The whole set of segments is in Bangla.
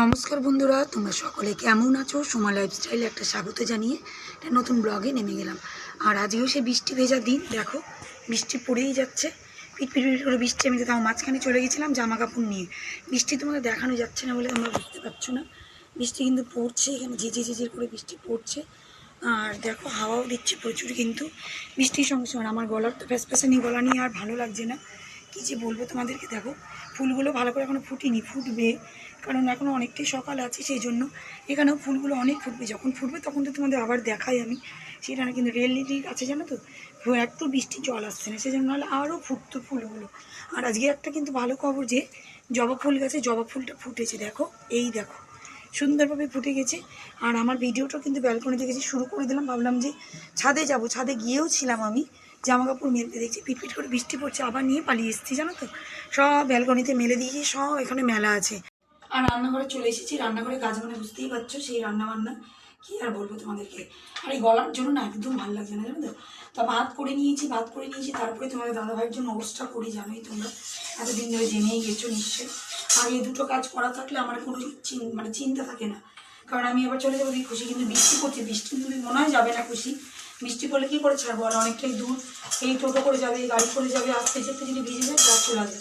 নমস্কার বন্ধুরা, তোমরা সকলে কেমন আছো? সোমা লাইফস্টাইলে একটা স্বাগত জানিয়ে একটা নতুন ব্লগে নেমে গেলাম। আর আজকেও সে বৃষ্টি ভেজা দিন, দেখো, বৃষ্টি পড়েই যাচ্ছে। পিট পিট পিট করে বৃষ্টি আমি তো তাও মাঝখানে চলে গেছিলাম জামা কাপড় নিয়ে। বৃষ্টি তোমাকে দেখানো যাচ্ছে না বলে তোমরা বুঝতে পারছ না। বৃষ্টি কিন্তু পড়ছে, এখানে ঝিঝি ঝিঝির করে বৃষ্টি পড়ছে। আর দেখো, হাওয়াও দিচ্ছে প্রচুর কিন্তু বৃষ্টির সঙ্গে সঙ্গে। আমার গলার তো ফ্যাসফ্যাসানি গলা নিয়ে আর ভালো লাগছে না। কী যে বলব তোমাদেরকে? দেখো, ফুলগুলো ভালো করে এখনও ফুটিনি, ফুটবে। কারণ এখনও অনেকটাই সকাল আছে, সেই জন্য এখানেও ফুলগুলো অনেক ফুটবে। যখন ফুটবে তখন তো তোমাদের আবার দেখাই আমি। সেটা না কিন্তু রিয়েলিটির আছে, জানো তো? একটু বৃষ্টি জল আসছে না, সেই জন্য নাহলে আরও ফুটতো ফুলগুলো। আর আজকে একটা কিন্তু ভালো খবর যে, জবা ফুল গাছে জবা ফুলটা ফুটেছে, দেখো। এই দেখো, সুন্দরভাবে ফুটে গেছে। আর আমার ভিডিওটা কিন্তু ব্যালকনিতে গেছি শুরু করে দিলাম। ভাবলাম যে ছাদে যাব, ছাদে গিয়েও ছিলাম আমি। জামা কাপড় মেলতে দেখছি, পিটপিট করে বৃষ্টি পড়ছে, আবার নিয়ে পালিয়ে এসেছি, জানো তো? সব ব্যালকনিতে মেলে দিয়েছি, সব এখানে মেলা আছে। আর রান্নাঘরে চলে এসেছি, রান্নাঘরে কাজ মানে বুঝতেই পারছ সেই রান্না বান্না কি আর বলব তোমাদেরকে? আর এই গলার জন্য না একদম ভালো লাগছে না, জানো তো? তা ভাত করে নিয়েছি, ভাত করে নিয়েছি, তারপরে তোমাদের দাদাভাইয়ের জন্য ওটসটা করি, জানোই তোমরা। এতদিন ধরে জেনেই গেছো নিশ্চয়ই। আর এই দুটো কাজ করা থাকলে আমার কোনো মানে চিন্তা থাকে না। কারণ আমি আবার চলে যাব খুশি, কিন্তু বৃষ্টি পড়ছে, বৃষ্টি কিন্তু মনে হয় যাবে না খুশি। বৃষ্টি পড়লে কী করে ছাড়বো? আর অনেকটাই দূর। এই টোটো করে যাবে, এই গাড়ি করে যাবে, আসতে যেতে যদি ভিজে যায় যা চলে যাবে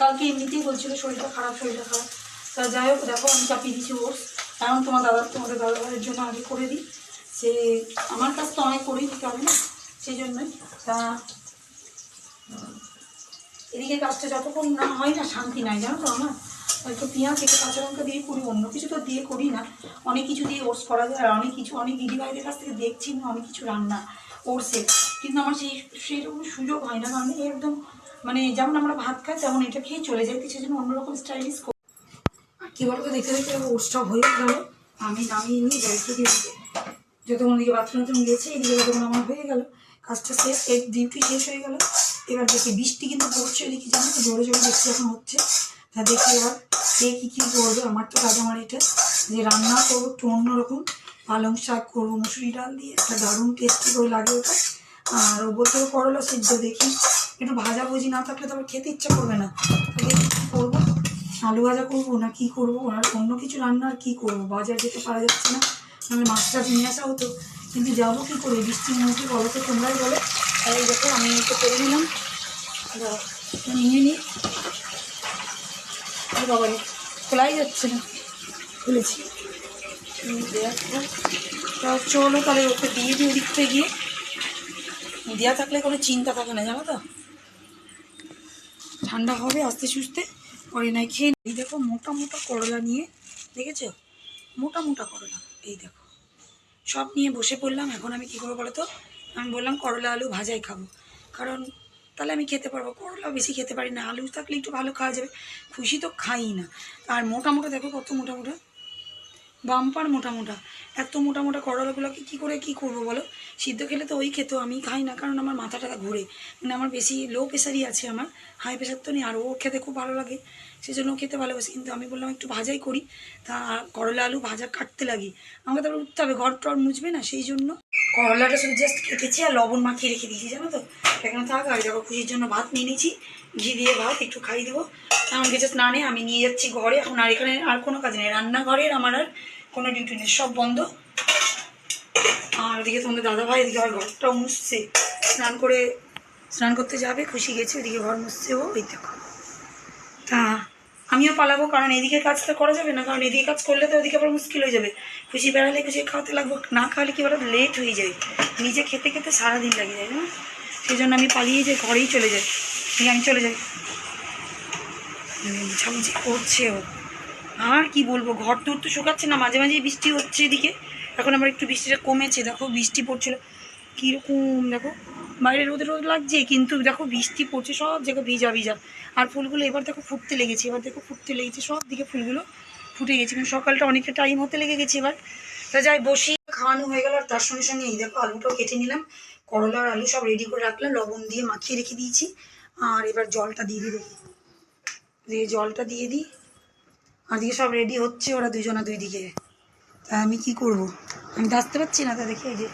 কালকে এমনিতেই বলছিল শরীরটা খারাপ শরীরটা খারাপ। তা যাই হোক, দেখো, আমি চাপিয়ে দিচ্ছি ওটস। এখন তোমার দাদা, তোমাদের দাদা জন্য আগে করে দিই। সে আমার কাছ তো অনেক করেই দিতে হবে না? সেই জন্যই। তা এদিকে কাজটা যতক্ষণ না হয় না, শান্তি নাই, জানো তো আমার? হয়তো পেঁয়াজ একটু কাঁচা লঙ্কা দিয়ে করি, অন্য কিছু তো দিয়ে করি না। অনেক কিছু দিয়ে ওটস করা যায়, আর অনেক কিছু, অনেক দিদি ভাইদের কাছ থেকে দেখছি না, অনেক কিছু রান্না ওটসের কিন্তু আমার সেই সেইরকম সুযোগ হয় না, কারণ একদম মানে যেমন আমরা ভাত খাই, তেমন এটা খেয়ে চলে যাই সেই জন্য অন্যরকম স্টাইলিশ আর কী বলতো, দেখতে দেখতে ওটসটা হয়ে গেল। আমি নামিয়ে নিয়ে রেখে দিয়ে যতক্ষণ ওদিকে বাথরুম টাথরুম গেছে, এদিকে যতক্ষণ আমার হয়ে গেল। কাজটা শেষ ডিউটি শেষ হয়ে গেল। এবার দেখি বৃষ্টি কিন্তু পড়ছে ওদিকে জানো তো জোরে জোরে বৃষ্টি এখন হচ্ছে। তা দেখি এবার কে কী কী করবে? আমার তো কাজ আমার এটা। যে রান্না করব একটু অন্যরকম। পালং শাক করব, মুসুরি ডাল দিয়ে। একটা দারুণ টেস্টি করে লাগে ওটা। আর ও বলতে করলা সিদ্ধ, দেখি। একটু ভাজা ভুজি না থাকলে তো আবার খেতে ইচ্ছা করবে না। দেখি কী করব? আলু ভাজা করব না কি করব? আর অন্য কিছু রান্না আর কী করব? বাজার যেতে পারা যাচ্ছে না। নাহলে মাছ টাছ নিয়ে আসা হতো। কিন্তু যাব কী করে? বৃষ্টির মধ্যে বলো তো তোমরাই বলো। এই দেখো, আমি একটু করে নিলাম। নিয়ে নিই বাবা খোলাই যাচ্ছে না। খুলেছি। চলো তাহলে ওকে দিয়ে দিই ওদিক গিয়ে। দেওয়া থাকলে কোনো চিন্তা থাকে না, জানো তো? ঠান্ডা হবে, আস্তে সুস্তে পরে নাই খেয়ে। এই দেখো, মোটা মোটা করলা নিয়ে, দেখেছ? মোটা মোটা করলা। এই দেখো। সব নিয়ে বসে পড়লাম। এখন আমি কী করব বলো তো? আমি বললাম করলা আলু ভাজাই খাব। কারণ তাহলে আমি খেতে পারব। করলাও বেশি খেতে পারি না। আলু থাকলে একটু ভালো খাওয়া যাবে। খুশি তো খাই না। আর মোটা মোটা দেখো কত মোটা মোটা। বাম্পার মোটা মোটা। এত মোটা মোটা করলাগুলোকে কী করে কি করব বলো? সিদ্ধ খেলে তো ওই খেতো আমি খাই না, কারণ আমার মাথাটা ঘুরে। মানে আমার বেশি লো প্রেশারই আছে আমার। হাই প্রেশার তো নেই। আর ও খেতে খুব ভালো লাগে। সেই জন্য খেতে ভালোবাসি। কিন্তু আমি বললাম একটু ভাজাই করি। তা করলা আলু ভাজা কাটতে লাগি। আমাকে তারপর উঠতে হবে ঘর টর মুছবে না, সেই জন্য করলাটা শুধু জাস্ট কেটেছি আর লবণ মাখিয়ে রেখে দিয়েছি, জানো তো? এখানে থাক আর যখন খুশির জন্য ভাত নিয়ে নিয়েছি। ঘি দিয়ে ভাত একটু খাইয়ে দেবো। আমাকে জাস্ট না নিয়ে আমি নিয়ে যাচ্ছি ঘরে। এখন আর এখানে আর কোনো কাজ নেই। রান্নাঘরের আমার আর কোনো ডিউটি নেই, সব বন্ধ। আর ওদিকে তোমাদের দাদা ভাই এদিকে আবার ঘরটাও মুছছে। স্নান করে, স্নান করতে যাবে, খুশি গেছে, ওদিকে ঘর মুছছে ও ওই দেখো। তা আমিও পালাবো, কারণ এদিকে কাজ তো করা যাবে না, কারণ এদিকে কাজ করলে তো ওদিকে আবার মুশকিল হয়ে যাবে। খুশি বেড়ালে খুশি খাওয়াতে লাগবো, না খাওয়ালে কি বলো লেট হয়ে যায়। নিজে খেতে খেতে সারাদিন লাগে যায় না? সেই জন্য আমি পালিয়ে যাই, ঘরেই চলে যাই আমি চলে যাই। মুছামুছি করছে ও। আর কি বলব, ঘর তোর তো শুকাচ্ছে না, মাঝে মাঝে বৃষ্টি হচ্ছে এদিকে। এখন আবার একটু বৃষ্টিটা কমেছে, দেখো বৃষ্টি পড়ছিল। কীরকম, দেখো। বাইরে রোদ রোদ লাগছে, কিন্তু দেখো বৃষ্টি পড়ছে, সব জায়গায় ভিজা ভিজা। আর ফুলগুলো এবার দেখো ফুটতে লেগেছে, এবার দেখো ফুটতে লেগেছে, সব দিকে ফুলগুলো ফুটে গেছে, কিন্তু সকালটা অনেকটা টাইম হতে লেগে গেছে এবার। তা যাই, বসি খাওয়ানো হয়ে গেল, আর তার সঙ্গে সঙ্গে এই দেখো আলুটাও কেটে নিলাম। করলা আর আলু সব রেডি করে রাখলাম, লবণ দিয়ে মাখিয়ে রেখে দিয়েছি। আর এবার জলটা দিয়ে দিই দেখি। দিয়ে জলটা দিয়ে দিই। আর দিকে সব রেডি হচ্ছে ওরা দুজনা দুই দিকে। তা আমি কি করব? আমি তো আসতে পারছি না তা দেখে এই যে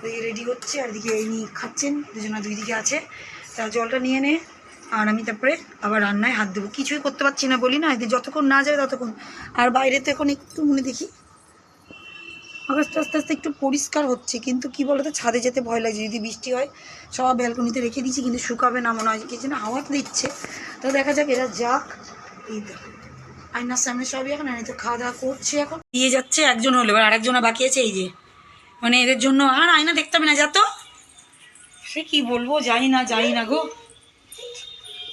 ওদিকে রেডি হচ্ছে, আর দিকে এই খাচ্ছেন, দুজনা দুই দিকে আছে। তা জলটা নিয়ে নে, আর আমি তারপরে আবার রান্নায় হাত দেবো। কিছুই করতে পারছি না, বলি না যতক্ষণ না যায় ততক্ষণ। আর বাইরে তো এখন একটু মনে দেখি, আকাশটা আস্তে আস্তে একটু পরিষ্কার হচ্ছে, কিন্তু কি বলতো, ছাদে যেতে ভয় লাগছে যদি বৃষ্টি হয়, সব ব্যালকনিতে রেখে দিয়েছি, কিন্তু শুকাবে না, মনে হয় কিছু না হাওয়া দিচ্ছে। তো দেখা যাক, এরা যাক। এই আয়নার সামনে সবই এখন তো খাওয়া দাওয়া করছে এখন। দিয়ে যাচ্ছে, একজন হলো, এবার আরেকজনা বাকি আছে, এই যে। মানে এদের জন্য আর আয়না দেখতে হবে না, যা তো। সে কি বলব যাই না যাই না গো।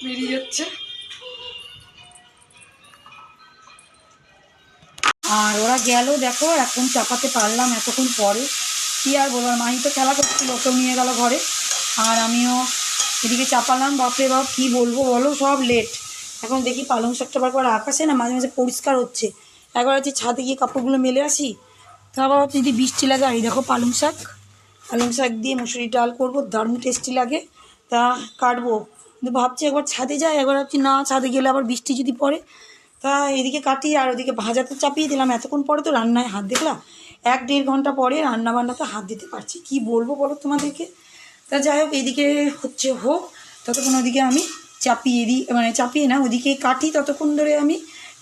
বেরিয়ে যাচ্ছে। আর ওরা গেল, দেখো, এখন চাপাতে পারলাম এতক্ষণ পরে। কি আর বলব, আর মাহি তো খেলা করছিল, ওকেও নিয়ে গেল ঘরে। আর আমিও এদিকে চাপালাম, বাপরে বাপ, কি বলব বলো, সব লেট এখন দেখি পালং শাকটা বার করে আকাশে না মাঝে মাঝে পরিষ্কার হচ্ছে। একবার হচ্ছে ছাদে গিয়ে কাপড়গুলো মেলে আসি তা আবার ভাবছি যদি বৃষ্টি লাগে এই দেখো পালং শাক। পালং শাক দিয়ে মুসুরি ডাল করব, দারুণ টেস্টি লাগে। তা কাটবো। কিন্তু ভাবছি একবার ছাদে যাই, একবার ভাবছি না, ছাদে গেলে আবার বৃষ্টি যদি পড়ে। তা এদিকে কাটি, আর ওদিকে ভাজাতে চাপিয়ে দিলাম। এতক্ষণ পরে তো রান্নায় হাত দেখলাম। এক দেড় ঘণ্টা পরে রান্না বান্নাতে হাত দিতে পারছি। কি বলব বলো তোমাদেরকে? তা যাই হোক, এদিকে হচ্ছে হোক। ততক্ষণ ওদিকে আমি চাপিয়ে দিই মানে চাপিয়ে না, ওদিকে কাটি ততক্ষণ ধরে আমি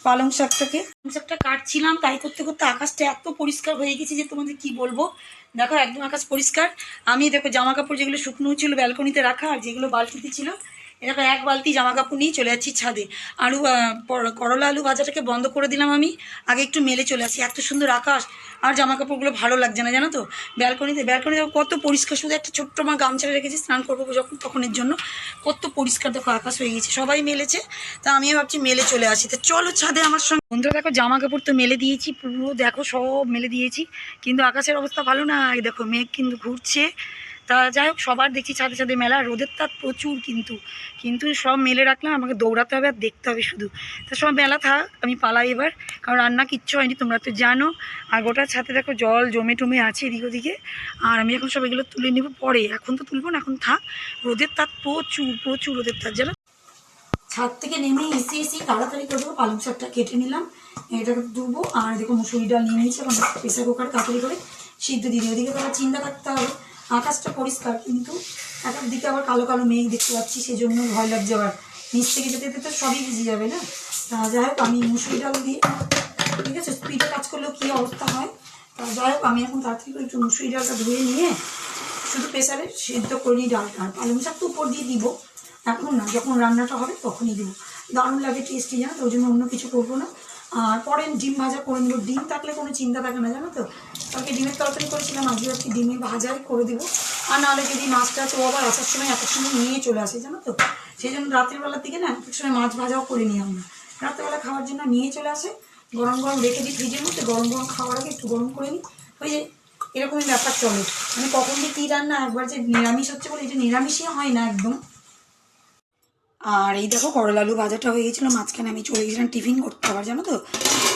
পালং শাকটাকে। পালং শাকটা কাটছিলাম, তাই করতে করতে আকাশটা এত পরিষ্কার হয়ে গেছে যে তোমাদের কি বলব? দেখো, একদম আকাশ পরিষ্কার। আমি দেখো জামা কাপড় যেগুলো শুকনো ছিল, ব্যালকনিতে রাখা আর যেগুলো বালতিতে ছিল এরকম এক বালতি জামা কাপড় নিয়ে চলে যাচ্ছি ছাদে। আলু করলা আলু ভাজাটাকে বন্ধ করে দিলাম আমি। আগে একটু মেলে চলে আসি। এত সুন্দর আকাশ। আর জামা কাপড়গুলো ভালো লাগছে না, জানো তো? ব্যালকনিতে ব্যালকনিতে কত পরিষ্কার। শুধু একটা ছোট্ট আমার গামছা রেখেছি, স্নান করব যখন তখনের জন্য। কত পরিষ্কার দেখো আকাশ হয়ে গেছে সবাই মেলেছে। তা আমিও ভাবছি মেলে চলে আসি। তো চলো ছাদে আমার সঙ্গে। বন্ধুরা দেখো জামা কাপড় তো মেলে দিয়েছি, পুরো দেখো সব মেলে দিয়েছি। কিন্তু আকাশের অবস্থা ভালো না। দেখো মেঘ কিন্তু ঘুরছে। তা যাই হোক, সবার দেখছি ছাদে ছাদে মেলা, রোদের তাপ প্রচুর কিন্তু। কিন্তু সব মেলে রাখলাম, আমাকে দৌড়াতে হবে আর দেখতে হবে শুধু। তা সব মেলা থাক, আমি পালাই এবার, কারণ রান্না কিচ্ছু হয়নি, তোমরা তো জানো। আর গোটা ছাদে দেখো জল জমে টমে আছে এদিক ওদিকে। আর আমি এখন সব এগুলো তুলে নেব পরে, এখন তো তুলবো না, এখন থাক। রোদের তাপ প্রচুর প্রচুর রোদের তাপ, জানো? ছাদ থেকে নেমে এসে এসে তাড়াতাড়ি করে পালং শাকটা কেটে নিলাম। এটাকে ধুবো, আর দেখো মুসুরি ডাল নিয়ে নিয়েছি, এখন প্রেসার কুকার তাড়াতাড়ি করে সিদ্ধ দিয়ে দিই ওদিকে তো আবার চিন্তা রাখতে হবে। আকাশটা পরিষ্কার, কিন্তু একের দিকে আবার কালো কালো মেঘ দেখতে পাচ্ছি সেই জন্য ভয় লাগছে আবার। নিচ থেকে যেতে যেতে তো সবই ভিজে যাবে না? যাই হোক, আমি মুসুরি ডাল দিয়ে ঠিক আছে, স্পিডে কাজ করলেও কী অবস্থা হয়? তা যাই হোক, আমি এখন তাড়াতাড়ি করে একটু মুসুরি ডালটা ধুয়ে নিয়ে শুধু প্রেসারে সিদ্ধ করে নিই ডালটা। আর পালং শাক তো উপর দিয়ে দিব। এখন না, যখন রান্নাটা হবে তখনই দিব। দারুণ লাগে টেস্টি জানো তো? ওই জন্য অন্য কিছু করব না। আর পরে ডিম ভাজা করে নেব। ডিম থাকলে কোনো চিন্তা থাকে না, জানো তো? কালকে ডিমের তরকারি করেছিলাম, আজকে আজকে ডিমে ভাজাই করে দেবো। আর নাহলে যদি মাছটা আছে, ও আবার আসার সময় এত সময় নিয়ে চলে আসে, জানো তো? সেই জন্য রাতের বেলার দিকে না এক সময় মাছ ভাজাও করে নিই আমরা রাত্রেবেলা খাওয়ার জন্য নিয়ে চলে আসে। গরম গরম রেখে দিই ফ্রিজের মধ্যে, গরম গরম খাওয়ার আগে একটু গরম করে নিই। ওই যে এরকমই ব্যাপার চলে। মানে কখন যে কী রান্না, একবার যে নিরামিষ হচ্ছে বলে এটা নিরামিষই হয় না একদম। আর এই দেখো করলা আলু ভাজাটা হয়ে গেছিল, মাঝখানে আমি চলে গেছিলাম টিফিন করতে আবার, জানো তো?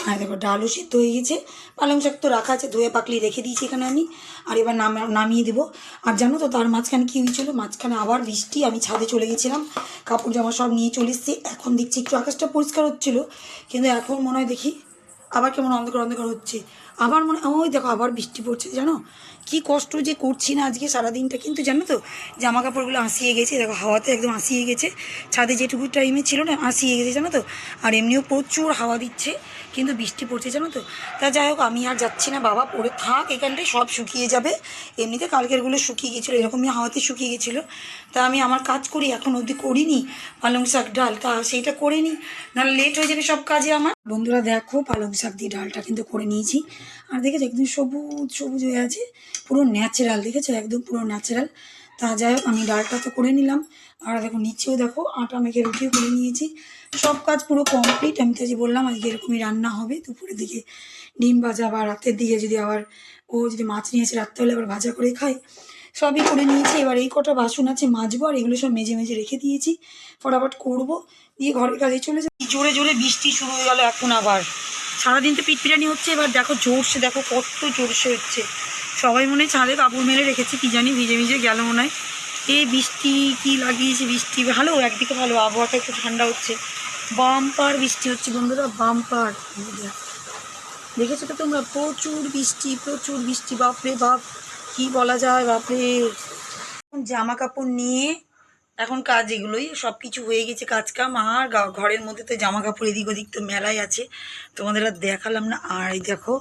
আর দেখো ডালও সিদ্ধ হয়ে গেছে। পালং শাক তো রাখা আছে, ধুয়ে পাকলি রেখে দিয়েছি এখানে আমি। আর এবার নাম, নামিয়ে দেবো। আর জানো তো তার মাঝখানে কী হয়েছিলো? মাঝখানে আবার বৃষ্টি, আমি ছাদে চলে গেছিলাম। কাপড় জামা সব নিয়ে চলে এসেছি। এখন দেখছি একটু আকাশটা পরিষ্কার হচ্ছিল। কিন্তু এখন মনে হয় দেখি আবার কেমন অন্ধকার অন্ধকার হচ্ছে। আবার মনে ওই দেখো, আবার বৃষ্টি পড়ছে, জানো? কি কষ্ট যে করছি না আজকে সারাদিনটা। কিন্তু জানো তো জামা কাপড়গুলো আসিয়ে গেছে, দেখো, হাওয়াতে একদম আসিয়ে গেছে। ছাদে যেটুকু টাইমে ছিল না, আসিয়ে গেছে, জানো তো? আর এমনিও প্রচুর হাওয়া দিচ্ছে। কিন্তু বৃষ্টি পড়ছে, জানো তো? তা যাই হোক, আমি আর যাচ্ছি না, বাবা পড়ে থাক, এখানটায় সব শুকিয়ে যাবে। এমনিতে কালকেরগুলো শুকিয়ে গেছিল, এরকমই হাওয়াতে শুকিয়ে গেছিল। তা আমি আমার কাজ করি, এখন অবধি করিনি, পালং শাক ডাল, তা সেইটা করে নিই। নাহলে লেট হয়ে যাবে সব কাজে আমার। বন্ধুরা, দেখো, পালং শাক দিয়ে ডালটা কিন্তু করে নিয়েছি। আর দেখেছ, একদম সবুজ সবুজ হয়ে আছে, পুরো ন্যাচারাল দেখেছ? একদম পুরো ন্যাচারাল তা যাই হোক, আমি ডালটা তো করে নিলাম। আর দেখো নিচেও দেখো আটা মেখে রুটিও করে নিয়েছি। সব কাজ পুরো কমপ্লিট আমি তো যে বললাম, আজকে এরকমই রান্না হবে। দুপুরের দিকে ডিম ভাজা বা রাতের দিকে যদি আবার ও যদি মাছ নিয়ে রাত্রে হলে আবার ভাজা করে খাই সবই করে নিয়েছি। এবার এই কটা বাসন আছে মাজবো আর এগুলো সব মেজে মেজে রেখে দিয়েছি। ফটাফট করব। দিয়ে ঘরের কাজে চলে যাই জোরে জোরে বৃষ্টি শুরু হয়ে গেল এখন আবার। সারাদিন তো পিটপিটানি হচ্ছে। এবার দেখো জোরসে, দেখো কত জোরসে হচ্ছে। সবাই মনে হয় ছাদে কাপড় মেলে রেখেছে। কি জানি ভিজে ভিজে গেল মনে হয়। এই বৃষ্টি কি লাগিয়েছে? বৃষ্টি ভালো? একদিকে ভালো, আবহাওয়াটা একটু ঠান্ডা হচ্ছে। বাম্পার বৃষ্টি হচ্ছে বন্ধুরা, বাম্পার। দেখেছ তো তোমরা? প্রচুর বৃষ্টি প্রচুর বৃষ্টি। বাপরে বাপ, কি বলা যায়, বাপরে। জামা কাপড় নিয়ে এখন কাজ এগুলোই সব কিছু হয়ে গেছে কাজ কাম আর ঘরের মধ্যে তো জামা কাপড় এদিক ওদিক তো মেলাই আছে। তোমাদের আর দেখালাম না। আর এই দেখো,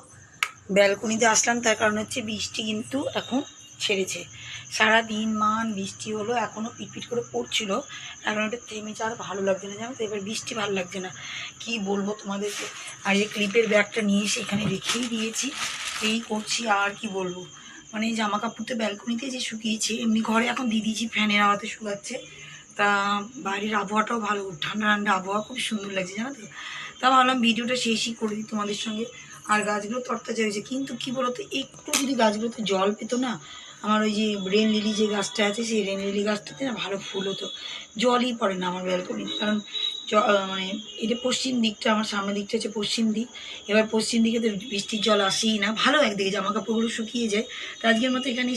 ব্যালকনিতে আসলাম, তার কারণ হচ্ছে বৃষ্টি কিন্তু এখন ছেড়েছে। সারা দিন মান বৃষ্টি হলো এখনও পিটপিট করে পড়ছিল। এখন এটা থেমেছে আর ভালো লাগছে না, জানো তো? এবার বৃষ্টি ভালো লাগছে না। কি বলব তোমাদেরকে? আর এই ক্লিপের ব্যাগটা নিয়ে এসে এখানে রেখেই দিয়েছি। এই করছি আর কি বলব? মানে জামা কাপড় তো ব্যালকনিতে যে শুকিয়েছে, এমনি ঘরে এখন দিয়ে ফ্যানের হাওয়াতে শুকাচ্ছে তা বাইরের আবহাওয়াটাও ভালো, ঠান্ডা ঠান্ডা আবহাওয়া খুব সুন্দর লাগছে, জানো তো? তা ভাবলাম ভিডিওটা শেষই করে দিই তোমাদের সঙ্গে। আর গাছগুলো তরতাজা হয়েছে। কিন্তু কি বলতো, একটু যদি গাছগুলোতে জল পেতো না আমার ওই যে রেন লিলি যে গাছটা আছে, সেই রেন লিলি গাছটাতে না ভালো ফুল হতো। জলই পড়ে না আমার ব্যালকনিতে কারণ মানে এটা পশ্চিম দিকটা, আমার সামনের দিকটা হচ্ছে পশ্চিম দিক। এবার পশ্চিম দিকে তো বৃষ্টির জল আসেই না। ভালো একদিকে জামা কাপড়গুলো শুকিয়ে যায়। তো আজকের মতো এখানে